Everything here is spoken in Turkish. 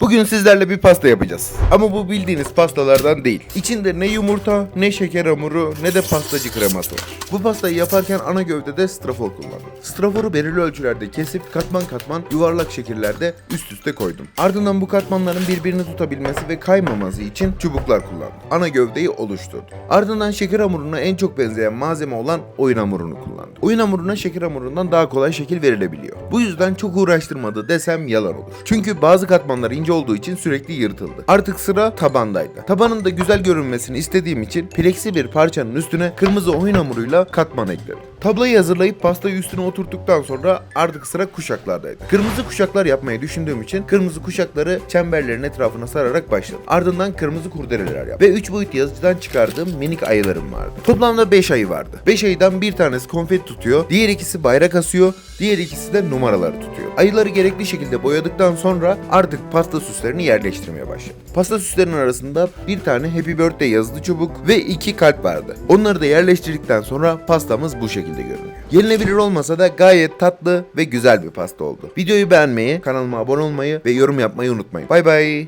Bugün sizlerle bir pasta yapacağız. Ama bu bildiğiniz pastalardan değil. İçinde ne yumurta, ne şeker hamuru, ne de pastacı kreması var. Bu pastayı yaparken ana gövdede strafor kullandım. Straforu belirli ölçülerde kesip katman katman yuvarlak şekillerde üst üste koydum. Ardından bu katmanların birbirini tutabilmesi ve kaymaması için çubuklar kullandım. Ana gövdeyi oluşturdum. Ardından şeker hamuruna en çok benzeyen malzeme olan oyun hamurunu kullandım. Oyun hamuruna şeker hamurundan daha kolay şekil verilebiliyor. Bu yüzden çok uğraştırmadı desem yalan olur. Çünkü bazı katmanlar ince olduğu için sürekli yırtıldı. Artık sıra tabandaydı. Tabanın da güzel görünmesini istediğim için plexi bir parçanın üstüne kırmızı oyun hamuruyla katman ekledim. Tablayı hazırlayıp pastayı üstüne oturttuktan sonra artık sıra kuşaklardaydı. Kırmızı kuşaklar yapmayı düşündüğüm için kırmızı kuşakları çemberlerin etrafına sararak başladım. Ardından kırmızı kurdeleler yaptım. Ve 3 boyut yazıcıdan çıkardığım minik ayılarım vardı. Toplamda 5 ayı vardı. 5 ayıdan bir tanesi konfet tutuyor, diğer ikisi bayrak asıyor, diğer ikisi de numaraları tutuyor. Ayıları gerekli şekilde boyadıktan sonra artık pasta süslerini yerleştirmeye başladım. Pasta süslerinin arasında bir tane Happy Birthday yazılı çubuk ve iki kalp vardı. Onları da yerleştirdikten sonra pastamız bu şekilde görünüyor. Yenilebilir olmasa da gayet tatlı ve güzel bir pasta oldu. Videoyu beğenmeyi, kanalıma abone olmayı ve yorum yapmayı unutmayın. Bay bay.